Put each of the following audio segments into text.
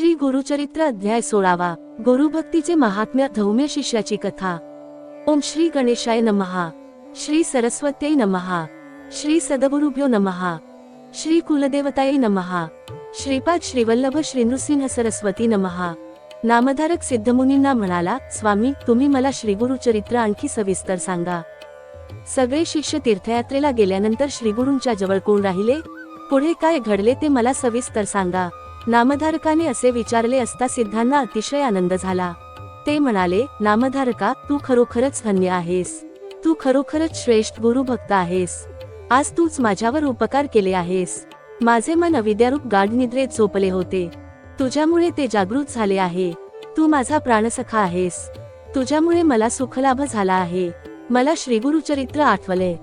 श्री गुरुचरित्र अध्याय सोळावा. गुरुभक्तीचे महात्म्य धौम्य शिष्याची कथा. ओम श्री गणेशाय नमहा श्री सरस्वत्याय नमहा श्री सदगुरुभ्यो नमहा श्री कुलदेवताय नमहा श्रीपाद श्रीवल्लभ श्रीनृसिंह सरस्वती नमहा नामधारक सिद्धमुनींना म्हणाला स्वामी तुम्ही मला श्री गुरुचरित्र आणखी सविस्तर सांगा. सगळे शिष्य तीर्थयात्रेला गेल्यानंतर श्रीगुरूंच्या जवळ कोण राहिले? पुढे काय घडले ते मला सविस्तर सांगा. नामधारकाने असे विचारले असता सिद्धांना अतिशय आनंद झाला. ते म्हणाले नामधारका तू खरोखरच धन्य आहेस. तू खरोखरच श्रेष्ठ गुरु भक्त आहेस. आज तूच माझ्यावर उपकार केले आहेस. माझे मन अविद्यारूप गाढ निद्रेत झोपले होते. तुझ्यामुळे ते जागृत झाले आहे. तू माझा प्राणसखा आहेस. तुझ्यामुळे मला सुखलाभ झाला आहे. मला श्रीगुरुचरित्र आठवले.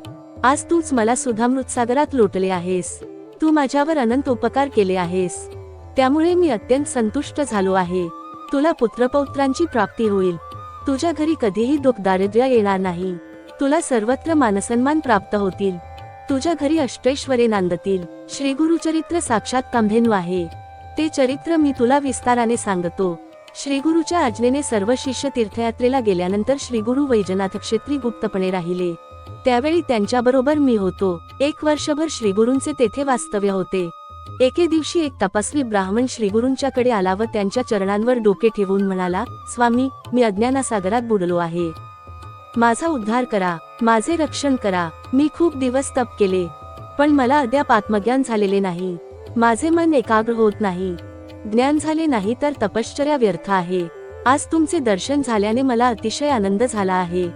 आज तूच मला सुधामृत सागरात लोटले आहेस. तू माझ्यावर अनंत उपकार केले आहेस. त्यामुळे मी अत्यंत संतुष्ट झालो आहे. तुला पुत्रपौत्रांची प्राप्ती होईल. तुझ्या घरी कधीही दुःख दारिद्र्य येणार नाही. तुला सर्वत्र मानसन्मान प्राप्त होतील. तुझ्या घरी अष्टेश्वरे नांदतील. श्रीगुरुचरित्र साक्षात कांभेनू आहे. ते चरित्र मी तुला विस्ताराने सांगतो. श्रीगुरूच्या आज्ञेने सर्व शिष्य तीर्थयात्रेला गेल्यानंतर श्रीगुरु वैजनाथ क्षेत्री गुप्तपणे राहिले. त्यावेळी त्यांच्याबरोबर मी होतो. एक वर्षभर श्रीगुरूंचे तेथे वास्तव्य होते. एके दिवशी एक तपस्वी ब्राह्मण श्रीगुरूंच्याकडे आला व त्यांच्या चरणांवर डोके ठेवून म्हणाला स्वामी मी अज्ञानासागरात बुडलो आहे. माझा उद्धार करा माझे रक्षण करा. मी खूप दिवस तप केले पण मला अद्याप आत्मज्ञान झालेले नाही. माझे मन एकाग्र होत नाही. ज्ञान झाले नाही तर तपश्चर्या व्यर्थ आहे. आज तुमचे दर्शन झाल्याने मला अतिशय आनंद झाला आहे.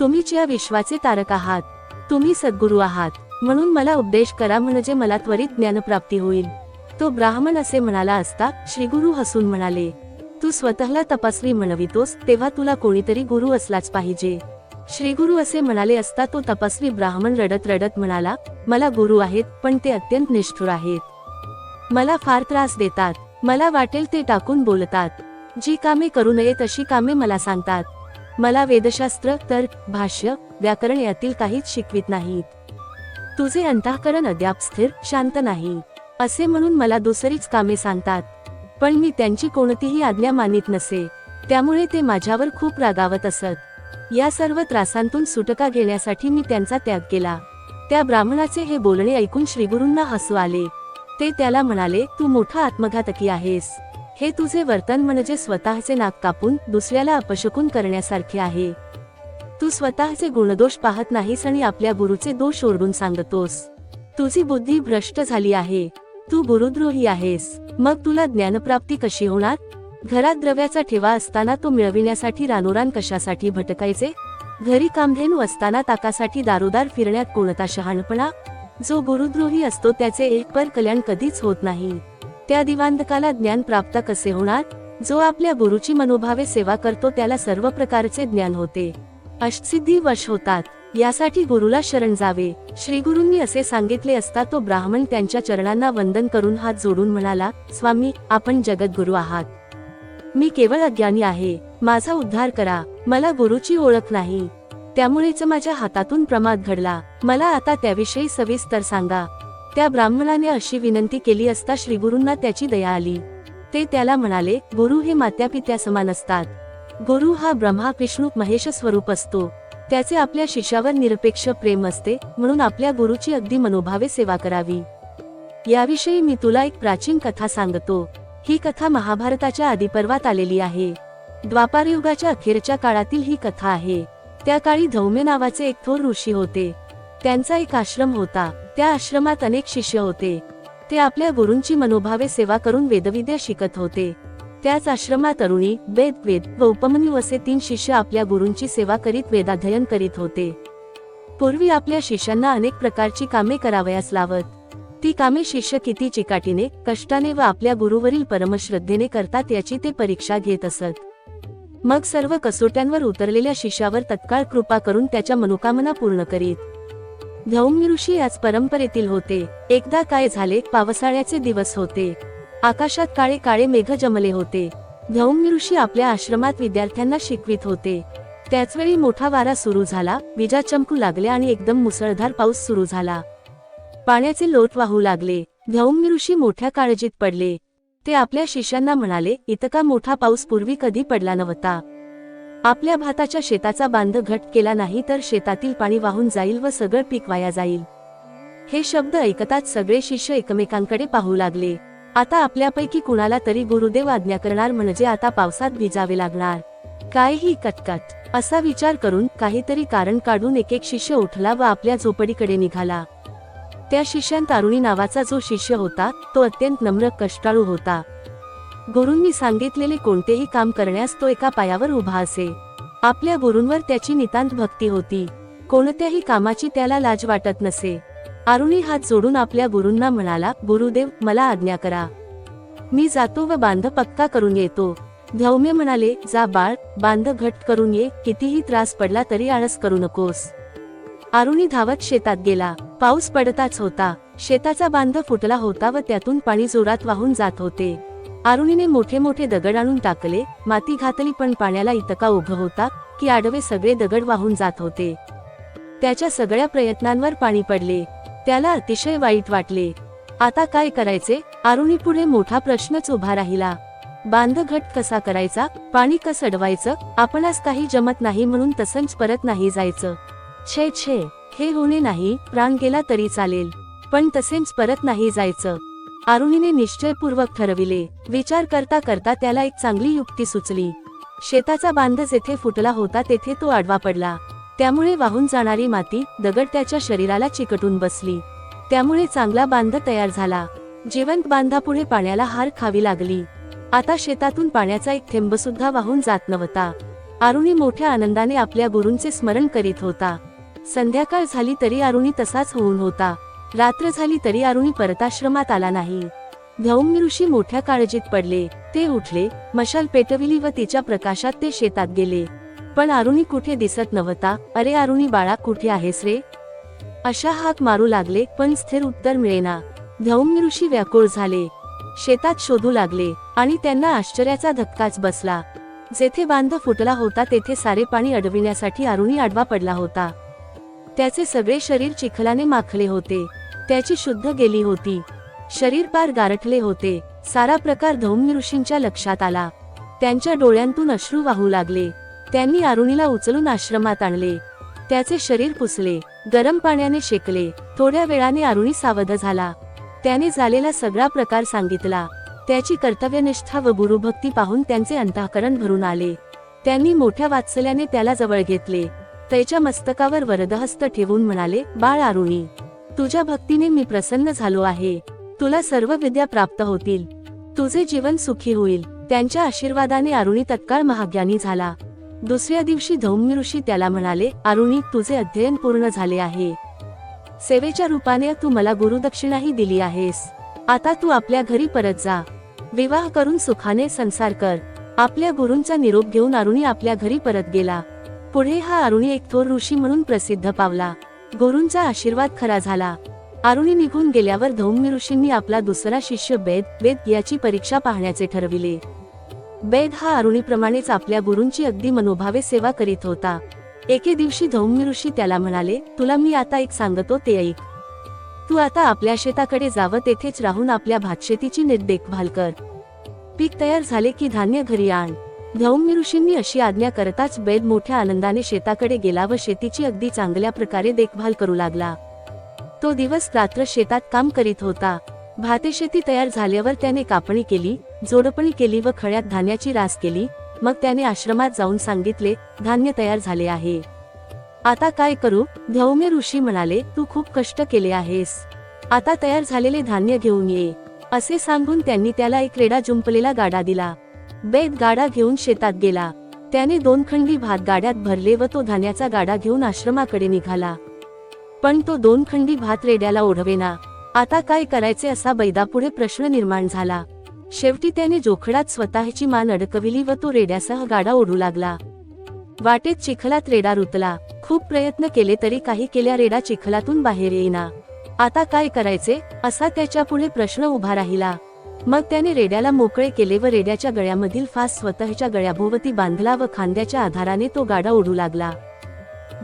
तुम्हीच या विश्वाचे तारक आहात तुम्ही सद्गुरू आहात. म्हणून मला उपदेश करा म्हणजे मला त्वरित ज्ञानप्राप्ती होईल. तो ब्राह्मण असे म्हणाला असता श्रीगुरु हसून म्हणाले तू स्वतःला तपस्वी म्हणवितोस तेव्हा तुला कोणीतरी गुरु असलाच पाहिजे. श्रीगुरु असे म्हणाले असता तो तपस्वी ब्राह्मण रडत रडत म्हणाला मला गुरु आहेत पण ते अत्यंत निष्ठुर आहेत. मला फार त्रास देतात मला वाटेल ते टाकून बोलतात. जी कामे करू नयेत अशी कामे मला सांगतात. मला वेदशास्त्र तर भाष्य व्याकरण यातील काहीच शिकवित नाहीत. तुझे अंतःकरण अद्याप स्थिर शांत नाही. असे म्हणून मला दुसरीच कामे सांगतात. पण मी त्यांची कोणतीही आज्ञा मानित नसे. त्यामुळे ते माझ्यावर खूप रागावत असत. या सर्व त्रासांतून सुटका घेण्यासाठी मी त्यांचा त्याग केला. त्या ब्राह्मणाचे हे बोलणे ऐकून श्रीगुरूंना हसू आले. ते त्याला म्हणाले तू मोठा आत्मघातकी आहेस. हे तुझे वर्तन म्हणजे स्वतःचे नाक कापून दुसऱ्याला अपशकून करण्यासारखे आहे. तू स्वतःचे गुणदोष पाहत नाहीस आणि आपल्या गुरुचे दोष ओरडून सांगतोस. तुझी बुद्धी भ्रष्ट झाली आहे. तू गुरुद्रोही आहेस. मग तुला ज्ञानप्राप्ती कशी होणार? घरात द्रव्याचा ठेवा असताना तो मिळविण्यासाठी रानोरान कशासाठी भटकायचे? घरी कामधेनू असताना ताकासाठी दारोदार फिरण्यात कोणता शहाणपणा? जो गुरुद्रोही असतो त्याचे एक पर कल्याण कधीच होत नाही. त्या दिवांधकाला ज्ञान प्राप्त कसे होणार? जो आपल्या गुरुची मनोभावे सेवा करतो त्याला सर्व प्रकारचे ज्ञान होते. अष्टसिद्धी वश होतात. यासाठी गुरुला शरण जावे. श्रीगुरूंनी असे सांगितले असता तो ब्राह्मण त्यांच्या चरणांना वंदन करून हात जोडून म्हणाला स्वामी आपण जगद्गुरु आहात. मी केवळ अज्ञानी आहे. माझा उद्धार करा. मला गुरुची ओळख नाही. त्यामुळेच माझ्या हातातून प्रमाद घडला. मला आता त्याविषयी सविस्तर सांगा. त्या ब्राह्मणाने अशी विनंती केली असता श्रीगुरूंना त्याची दया आली. ते त्याला म्हणाले गुरु हे मात्यापित्या समान असतात. गुरु हा ब्रह्मा विष्णू महेश स्वरूप असतो. त्याचे आपल्या शिष्यावर निरपेक्ष प्रेम असते म्हणून आपल्या गुरुची अगदी मनोभावे सेवा करावी. याविषयी मी तुला एक प्राचीन कथा सांगतो. ही कथा महाभारताच्या आदिपर्वात आलेली आहे. द्वापारयुगाच्या अखेरच्या काळातील ही कथा आहे. त्या काळी धौम्य नावाचे एक थोर ऋषी होते. त्यांचा एक आश्रम होता. त्या आश्रमात अनेक शिष्य होते. ते आपल्या गुरूंची मनोभावे सेवा करून वेदविद्या शिकत होते. त्याच आश्रमात तरुणी वेद वेद व उपमन्यू असे तीन शिष्य आपल्या गुरूंची सेवा करीत वेदाध्ययन करीत होते. पूर्वी आपल्या शिष्यांना अनेक प्रकारची कामे करावयास लावत. ती कामे शिष्य किती चिकाटीने कष्टाने व आपल्या गुरुवरील परमश्रद्धेने करतात याची ते परीक्षा घेत असत. मग सर्व कसोट्यांवर उतरलेल्या शिष्यावर तत्काळ कृपा करून त्याच्या मनोकामना पूर्ण करीत. धौम्य ऋषी याच परंपरेतील होते. एकदा काय झाले पावसाळ्याचे दिवस होते. आकाशात काळे काळे मेघ जमले होते. धौम्य ऋषी आपल्या आश्रमात विद्यार्थ्यांना शिकवित होते. त्याचवेळी मोठा वारा सुरू झाला विजा चमकू लागल्या आणि एकदम मुसळधार पाऊस सुरू झाला. पाण्याचे लोट वाहू लागले. धौम्य ऋषी मोठ्या काळजीत पडले. ते आपल्या शिष्यांना म्हणाले इतका मोठा पाऊस पूर्वी कधी पडला नव्हता. आपल्या भाताच्या शेताचा बांध घट केला नाही तर शेतातील पाणी वाहून जाईल व सगळं पीक वाया जाईल. हे शब्द ऐकताच सगळे शिष्य एकमेकांकडे पाहू लागले. आता आपल्यापैकी कुणाला तरी गुरुदेव आज्ञा करणार म्हणजे आता पावसात भिजावे लागणार. काय ही कटकट. असा विचार करून काहीतरी कारण काढून एक एक शिष्य उठला व आपल्या झोपडीकडे निघाला. त्या शिष्यात तारुणी नावाचा जो शिष्य होता तो अत्यंत नम्र कष्टाळू होता. गुरूंनी सांगितलेले कोणतेही काम करण्यास तो एका पायावर उभा असे. आपल्या गुरूंवर त्याची नितांत भक्ती होती. कोणत्याही कामाची त्याला लाज वाटत नसे. अरुणी हात जोडून आपल्या गुरूंना म्हणाला गुरुदेव मला आज्ञा करा. मी जातो व बांध पक्का करून येतो. धौम्य म्हणाले जा बाळ बांध घट करून ये कितीही त्रास पडला तरी आळस करू नकोस. अरुणी धावत शेतात गेला. पाऊस पडताच होता. शेताचा बांध फुटला होता व त्यातून पाणी जोरात वाहून जात होते. अरुणीने मोठे मोठे दगड आणून टाकले. माती घातली पण पाण्याला इतका उभं होता की आडवे सगळे दगड वाहून जात होते. त्याच्या सगळ्या प्रयत्नांवर पाणी पडले. त्याला अतिशय वाईट वाटले. आता काय करायचे? अरुणी पुढे मोठा प्रश्नच उभा राहिला. बांध घट कसा करायचा? पाणी कसं अडवायचं? आपणास काही जमत नाही म्हणून तसंच परत नाही जायचं. छे छे हे होणे नाही प्राण गेला तरी चालेल. पण तसेच परत नाही जायचं. अरुणीने निश्चयपूर्वक ठरविले. विचार करता करता त्याला एक चांगली युक्ती सुचली. शेताचा बांध जेथे फुटला होता तेथे तो आडवा पडला. त्यामुळे वाहून जाणारी माती दगड त्याच्या शरीराला चिकटून बसली. त्यामुळे चांगला बांध तयार झाला. जिवंत बांधापुढे पाण्याला हार खावी लागली. आता शेतातून पाण्याचा एक थेंब सुद्धा वाहून जात नव्हता. अरुणी मोठ्या आनंदाने आपल्या गुरूंचे स्मरण करीत होता. संध्याकाळ झाली तरी अरुणी तसाच होऊन होता. रात्र झाली तरी अरुणी परताश्रमात आला नाही. धौम्य ऋषी मोठ्या काळजीत पडले. ते उठले मशाल पेटविली व तिच्या प्रकाशात ते शेतात गेले. पण अरुणी कुठे दिसत नव्हता? अरे अरुणी बाळा कुठे आहेस रे? अशा हाक मारू लागले पण स्थिर उत्तर मिळेना. धौम्य ऋषी व्याकुळ झाले. शेतात शोधू लागले आणि त्यांना आश्चर्याचा धक्काच बसला. जेथे बांध फुटला होता तेथे सारे पाणी अडविण्यासाठी अरुणी आडवा पडला होता. त्याचे सगळे शरीर चिखलाने माखले होते. त्याची शुद्ध गेली होती. शरीर पार गारठले होते. सारा प्रकार धौम्य ऋषींच्या लक्षात आला. त्यांच्या डोळ्यांतून अश्रू वाहू लागले. त्यांनी अरुणीला उचलून आश्रमात आणले. त्याचे शरीर पुसले गरम पाण्याने शेकले थोड्या वेळाने अरुणी सावध झाला. त्याने झालेला सगळा प्रकार सांगितला. त्याची कर्तव्यनिष्ठा व गुरुभक्ती पाहून त्यांचे अंतःकरण भरून आले. त्यांनी मोठ्या वात्सल्याने त्याला जवळ घेतले. त्याच्या मस्तकावर वरदहस्त ठेवून म्हणाले बाळ अरुणी तुझ्या भक्तीने मी प्रसन्न झालो आहे. तुला सर्व विद्या प्राप्त होतील. तुझे जीवन सुखी होईल. त्यांच्या आशीर्वादाने अरुणी तत्काळ महाज्ञानी झाला. दुसऱ्या दिवशी धौम्य ऋषी त्याला म्हणाले अरुणी तुझे अध्ययन पूर्ण झाले आहे. सेवेच्या रूपाने तू मला गुरुदक्षिणाही दिली आहेस. आता तू आपल्या घरी परत जा. विवाह करून सुखाने संसार कर. आपल्या गुरूंचा निरोप घेऊन अरुणी आपल्या घरी परत गेला. पुढे हा अरुणी एक थोर ऋषी म्हणून प्रसिद्ध पावला. गुरूंचा आशीर्वाद खरा झाला. अरुणी निघून गेल्यावर धौम्य ऋषींनी आपला दुसरा शिष्य बेद वेद याची परीक्षा पाहण्याचे ठरविले. बेद हा अरुणीप्रमाणेच आपल्या गुरूंची अगदी मनोभावे सेवा करीत होता. एके दिवशी धौम्य ऋषी त्याला म्हणाले तुला मी आता एक सांगतो ते ऐक. तू आता आपल्या शेताकडे जावं तेथेच राहून आपल्या भातशेतीची नीट देखभाल कर. पीक तयार झाले की धान्य घरी आण धौम्य ऋषींनी अशी आज्ञा करताच बेद मोठ्या आनंदाने शेताकडे गेला व शेतीची अगदी चांगल्या प्रकारे देखभाल करू लागला. तो दिवस रात्र शेतात काम करीत होता. भातेशेती तयार झाल्यावर त्याने कापणी केली जोडपणी केली व खळ्यात धान्याची रास केली मग त्याने आश्रमात जाऊन सांगितले धान्य तयार झाले आहे. आता काय करू? धौम्य ऋषी म्हणाले तू खूप कष्ट केले आहेस. आता तयार झालेले धान्य घेऊन ये. असे सांगून त्यांनी त्याला एक रेडा जुंपलेला गाडा दिला. बेद गाडा घेऊन शेतात गेला. त्याने दोन खंडी भात गाड्यात भरले व तो धान्याचा गाडा घेऊन आश्रमाकडे निघाला. पण तो दोन खंडी भात रेड्याला ओढवेना. आता काय करायचे असा बैदापुढे प्रश्न निर्माण झाला. शेवटी त्याने जोखडात स्वतःची मान अडकविली व तो रेड्यासह गाडा ओढू लागला. वाटेत चिखलात रेडा रुतला. खूप प्रयत्न केले तरी काही केल्या रेडा चिखलातून बाहेर येईना. आता काय करायचे? असा त्याच्या पुढे प्रश्न उभा राहिला. मग त्याने रेड्याला मोकळे केले व रेड्याच्या गळ्यामधील फास स्वतःच्या गळ्याभोवती बांधला व खांद्याच्या आधाराने तो गाडा ओढू लागला.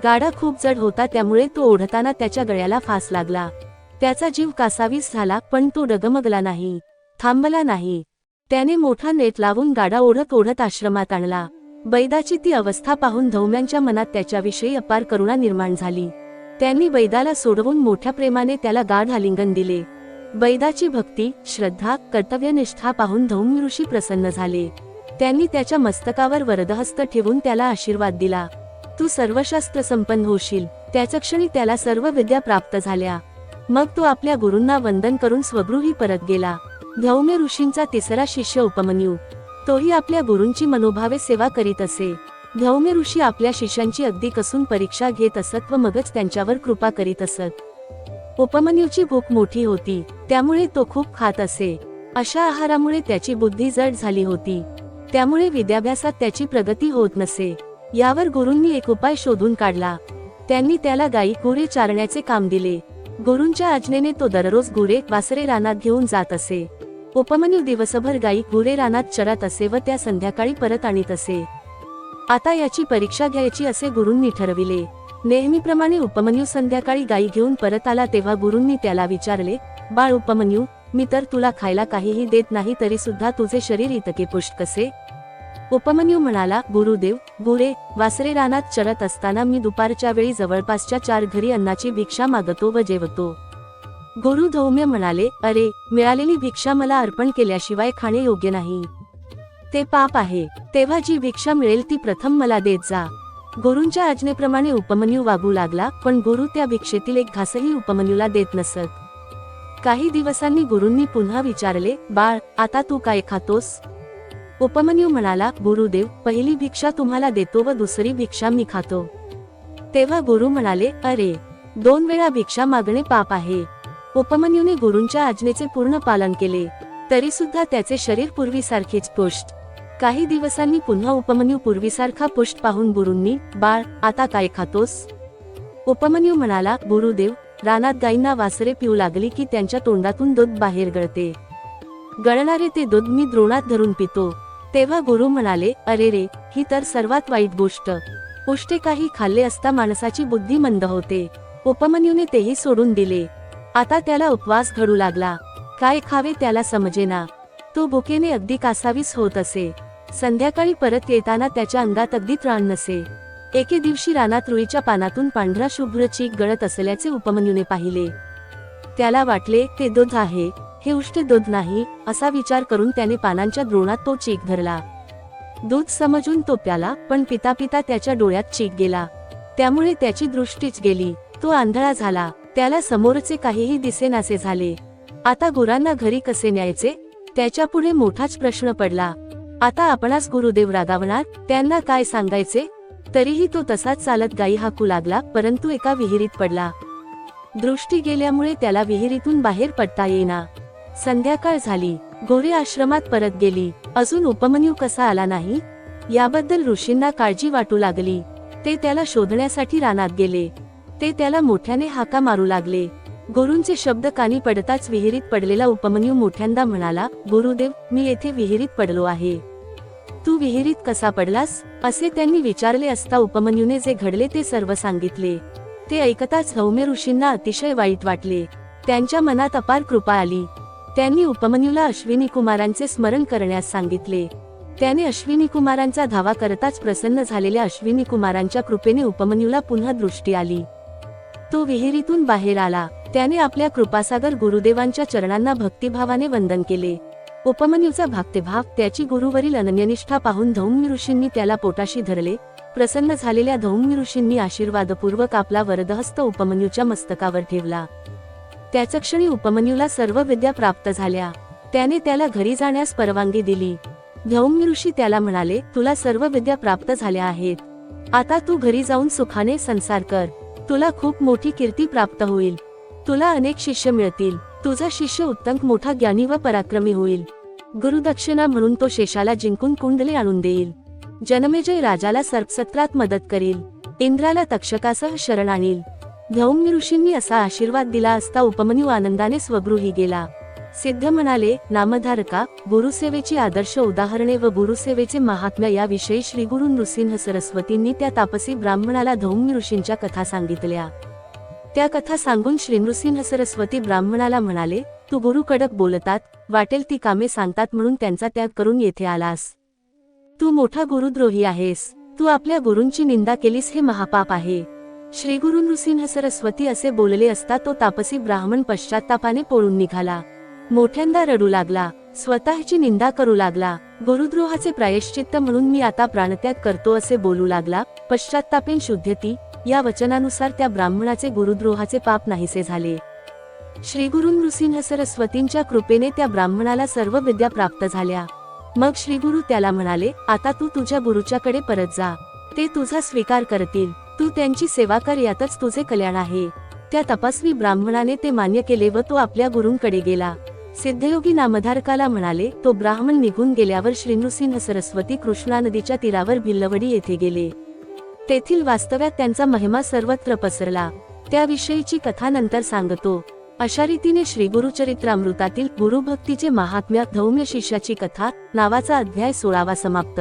गाडा खूप जड होता त्यामुळे तो ओढताना त्याच्या गळ्याला फास लागला. त्याचा जीव कासावीस झाला पण तो डगमगला नाही. थांबला नाही. त्याने मोठा नेट लावून गाडा ओढत ओढत आश्रमात आणला. बैदाची ती अवस्था पाहून धौम्यांच्या मनात त्याच्याविषयी अपार करुणा निर्माण झाली. त्यांनी बैदाला सोडवून मोठ्या प्रेमाने त्याला गाढ आलिंगन दिले. बैदाची भक्ती श्रद्धा कर्तव्यनिष्ठा पाहून धौम्य ऋषी प्रसन्न झाले. त्यांनी त्याच्या मस्तकावर वरदहस्त ठेवून त्याला आशीर्वाद दिला. तू सर्वशास्त्र संपन्न होशील. त्याच क्षणी त्याला सर्व विद्या प्राप्त झाल्या. मग तो आपल्या गुरूंना वंदन करून स्वगृही परत गेला. धौम्य ऋषींचा तिसरा शिष्य उपमन्यू. तोही आपल्या गुरूंची मनोभावे सेवा करीत असे. धौम्य ऋषी आपल्या शिष्यांची अगदी कसून परीक्षा घेत असत व मगच त्यांच्यावर कृपा करीत असत. उपमन्यूची भूक मोठी होती त्यामुळे तो खूप खात असे. अशा आहारामुळे त्याची बुद्धी जड झाली होती. त्यामुळे विद्याभ्यासात त्याची प्रगती होत नसे. यावर गुरूंनी एक उपाय शोधून काढला. त्यांनी त्याला गायी गुरे चारण्याचे काम दिले. गुरूंच्या आज्ञेने तो दररोज गुरे वासरे रानात घेऊन जात असे. उपमन्यू दिवसभर गायी गुरे रानात चरत असे व त्या संध्याकाळी परत आणीत असे. आता याची परीक्षा घ्यायची असे गुरूंनी ठरविले. नेहमीप्रमाणे उपमन्यू संध्याकाळी गायी घेऊन परत आला तेव्हा गुरूंनी त्याला विचारले बाळ उपमन्यू मी तर तुला खायला काहीही देत नाही तरी सुद्धा तुझे शरीर इतके पुष्ट कसे? उपमन्यू म्हणाला गुरुदेव गुरे वासरे रानात चरत असताना मी दुपारच्या वेळी जवळपासच्या चार घरी अन्नाची भिक्षा मागतो व जेवतो. गुरु धौम्य म्हणाले अरे मिळालेली भिक्षा मला अर्पण केल्याशिवाय खाणे योग्य नाही. ते पाप आहे. तेव्हा जी भिक्षा मिळेल ती प्रथम मला देत जा. गुरूंच्या आज्ञेप्रमाणे उपमन्यू वागू लागला पण गुरु त्या भिक्षेतील एक घासही उपमन्यूला देत नसत. काही दिवसांनी गुरूंनी पुन्हा विचारले बाळ आता तू काय खातोस? उपमन्यू म्हणाला गुरुदेव पहिली भिक्षा तुम्हाला देतो व दुसरी भिक्षा मी खातो. तेव्हा गुरु म्हणाले अरे दोन वेळा भिक्षा मागणे पाप आहे. उपमन्यूने गुरूंच्या आज्ञेचे पूर्ण पालन केले तरी सुद्धा त्याचे शरीर पूर्वीसारखेच पुष्ट. काही दिवसांनी पुन्हा उपमन्यू पूर्वीसारखा पुष्ट पाहून गुरूंनी बाळ आता काय खातोस? उपमन्यू म्हणाला गुरुदेव रानात गायींना वासरे पिऊ लागली की त्यांच्या तोंडातून दूध बाहेर गळते. गळणारे ते दूध मी द्रोणात धरून पितो. तेव्हा गुरु म्हणाले अरे रे ही तर सर्वात वाईट गोष्ट. पुष्टे काही खाल्ले असता माणसाची बुद्धी मंद होते. उपमन्यूने तेही सोडून दिले. आता त्याला उपवास घडू लागला. काय खावे त्याला समजेना. तो भुकेने अगदी कासावीस होत असे. संध्याकाळी परत येताना त्याच्या अंगात अगदी त्राण नसे. एके दिवशी रानात रुईच्या पानातून पांढरा शुभ्र चीक गळत असल्याचे उपमन्यूने पाहिले. त्याला वाटले ते दूध आहे. हे उष्ट दूध नाही असा विचार करून त्याने पानांच्या द्रोणात तो चीक धरला. दूध समजून तो प्याला पण पिता पिता त्याच्या डोळ्यात चीक गेला. त्यामुळे त्याची दृष्टीच गेली. तो आंधळा झाला. त्याला समोरचे काहीही दिसेनासे झाले. आता गुरांना घरी कसे न्यायचे? त्याच्यापुढे मोठाच प्रश्न पडला. आता आपणास गुरुदेव रागावणार? त्यांना काय सांगायचे? तरीही तो तसाच चालत गाई हाकू लागला परंतु एका विहिरीत पडला. दृष्टी गेल्यामुळे त्याला विहिरीतून बाहेर पडता येईना. संध्याकाळ झाली. गोरे आश्रमात परत गेली. अजून उपमन्यू कसा आला नाही? याबद्दल ऋषींना काळजी वाटू लागली. ते त्याला शोधण्यासाठी रानात गेले. ते त्याला मोठ्याने हाका मारू लागले. गुरूंचे शब्द कानी पडताच विहिरीत पडलेला उपमन्यू मोठ्यांदा म्हणाला गुरुदेव मी येथे विहिरीत पडलो आहे. तू विहिरीत कसा पडलास? असे त्यांनी विचारले असता उपमन्यूने जे घडले ते सर्व सांगितले. ते ऐकताच हौमे ऋषींना अतिशय वाईट वाटले. त्यांच्या मनात अपार कृपा आली. त्यांनी उपमन्यूला अश्विनी कुमारांचे स्मरण करण्यास सांगितले. त्याने अश्विनी कुमारांचा धावा करताच प्रसन्न झालेल्या अश्विनी कुमारांच्या कृपेने उपमन्यूला पुन्हा दृष्टी आली. तो विहिरीतून बाहेर आला. त्याने आपल्या कृपासागर गुरुदेवांच्या चरणांना भक्तिभावाने वंदन केले. उपमन्यूचा भागतेभाव त्याची गुरुवरील अनन्यनिष्ठा पाहून धौम्य ऋषींनी त्याला पोटाशी धरले. प्रसन्न झालेल्या धौम्य ऋषींनी आशीर्वादपूर्वक आपला वरदहस्त उपमन्यूच्या मस्तकावर ठेवला. त्याच क्षणी उपमन्यूला सर्व विद्या प्राप्त झाल्या. त्याने त्याला घरी जाण्यास परवानगी दिली. धौम्य ऋषी त्याला म्हणाले तुला सर्व विद्या प्राप्त झाल्या आहेत. आता तू घरी जाऊन सुखाने संसार कर. तुला खूप मोठी कीर्ती प्राप्त होईल. तुला अनेक शिष्य मिळतील. तुझा शिष्य उत्तंक मोठा ज्ञानी व पराक्रमी होईल. गुरुदक्षिणा म्हणून तो शेषाला जिंकून कुंडले आणून देईल. जनमेजय राजाला सर्पसत्रात मदत करील. इंद्राला तक्षकासह शरण आणील. धौम्य ऋषींनी असा आशीर्वाद दिला असता उपमन्यू आनंदाने स्वगृही गेला. सिद्ध म्हणाले नामधारका गुरुसेवेची आदर्श उदाहरणे व गुरुसेवेचे महात्म्य याविषयी श्रीगुरु नृसिंह सरस्वतींनी त्या तापसी ब्राह्मणाला धौम्य ऋषींच्या कथा सांगितल्या. त्या कथा सांगून श्री नृसिंह सरस्वती ब्राह्मणाला म्हणाले तू गुरु कडक बोलतात वाटेल ती कामे सांगतात म्हणून त्यांचा त्याग करून येथे आलास. तू मोठा गुरुद्रोही आहेस तू आपल्या गुरूंची निंदा केलीस हे महापाप आहे श्री गुरु नृसिंह सरस्वती असे बोलले असता तो तापसी ब्राह्मण पश्चातापाने पळून निघाला. मोठ्यांदा रडू लागला स्वतःची निंदा करू लागला गुरुद्रोहाचे प्रायश्चित्त म्हणून मी आता प्राणत्याग करतो असे बोलू लागला पश्चात्तापेन शुद्धती या वचनानुसार त्या ब्राह्मणाचे गुरुद्रोहाचे पाप नाहीसे झाले. श्री गुरु नृसिंह सरस्वतींच्या कृपेने त्या ब्राह्मणाला सर्व विद्या प्राप्त झाल्या. मग श्री गुरु त्याला म्हणाले आता तू तुझ्या गुरुच्याकडे परत जा. ते तुझा स्वीकार करतील. तू त्यांची सेवा कर यातच तुझे कल्याण आहे. त्या तपस्वी ब्राह्मणाने ते मान्य केले व तो आपल्या गुरूंकडे गेला. सिद्धयोगी नामधारकाला म्हणाले तो ब्राह्मण निघून गेल्यावर श्री नृसिंह सरस्वती कृष्णा नदीच्या तीरावर भिल्लवडी येथे गेले. तेथील वास्तव्यात त्यांचा महिमा सर्वत्र पसरला. त्याविषयीची कथा नंतर सांगतो. अशा रीतीने श्री गुरुचरित्रामृतातील गुरुभक्तीचे महात्म्य धौम्य शिष्याची कथा नावाचा अध्याय सोळावा समाप्त.